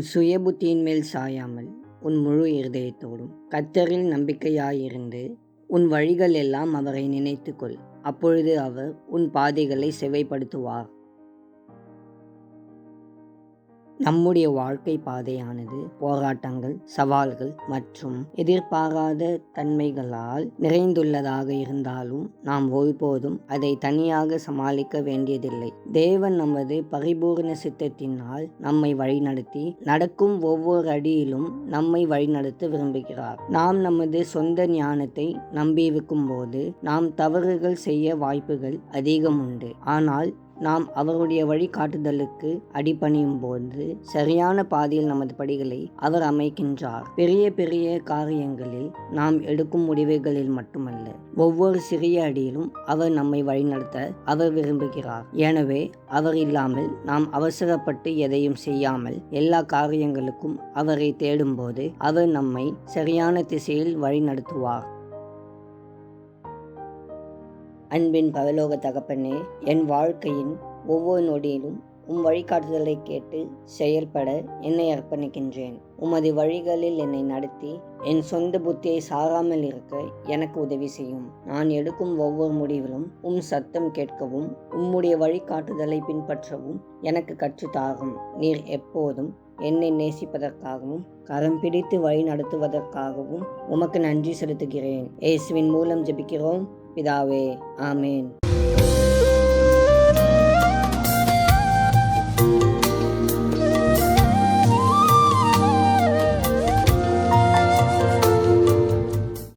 சுய புத்தியின் மேல் சாயாமல் உன் முழு இருதயத்தோடும் கத்தரில் நம்பிக்கையாயிருந்து உன் வழிகள் எல்லாம் அவரை நினைத்துக்கொள். அப்பொழுது அவர் உன் பாதைகளை செவைப்படுத்துவார். நம்முடைய வாழ்க்கை பாதையானது போராட்டங்கள் சவால்கள் மற்றும் எதிர்பாராத தன்மைகளால் நிறைந்துள்ளதாக இருந்தாலும் நாம் ஒருபோதும் அதை தனியாக சமாளிக்க வேண்டியதில்லை. தேவன் நமது பரிபூர்ண சித்தத்தினால் நம்மை வழிநடத்தி நடக்கும் ஒவ்வொரு அடியிலும் நம்மை வழிநடத்த விரும்புகிறார். நாம் நமது சொந்த ஞானத்தை நம்பியிருக்கும் போது நாம் தவறுகள் செய்ய வாய்ப்புகள் அதிகம் உண்டு. ஆனால் நாம் அவருடைய வழிகாட்டுதலுக்கு அடிபணியும் போது சரியான பாதையில் நமது படிகளை அவர் அமைக்கின்றார். பெரிய பெரிய காரியங்களில் நாம் எடுக்கும் முடிவுகளில் மட்டுமல்ல ஒவ்வொரு சிறிய அடியிலும் அவர் நம்மை வழிநடத்த அவர் விரும்புகிறார். எனவே அவர் இல்லாமல் நாம் அவசரப்பட்டு எதையும் செய்யாமல் எல்லா காரியங்களுக்கும் அவரை தேடும்போது அவர் நம்மை சரியான திசையில் வழிநடத்துவார். அன்பின் பவலோக தகப்பனே என் வாழ்க்கையின் ஒவ்வொரு நொடியிலும் உம் வழிகாட்டுதலை கேட்டு செயல்பட என்னை அர்ப்பணிக்கின்றேன். உமது வழிகளில் என்னை நடத்தி என் சொந்த புத்தியை சாராமல் இருக்க எனக்கு உதவி செய்யும். நான் எடுக்கும் ஒவ்வொரு முடிவிலும் உம் சத்தம் கேட்கவும் உம்முடைய வழிகாட்டுதலை பின்பற்றவும் எனக்கு கற்றுத்தாகும் நீர் எப்போதும் என்னை நேசிப்பதற்காகவும் கரம் பிடித்து வழி நடத்துவதற்காகவும் உமக்கு நன்றி செலுத்துகிறேன். இயேசுவின் மூலம் ஜெபிக்கிறோம். பிதாவே ஆமேன்.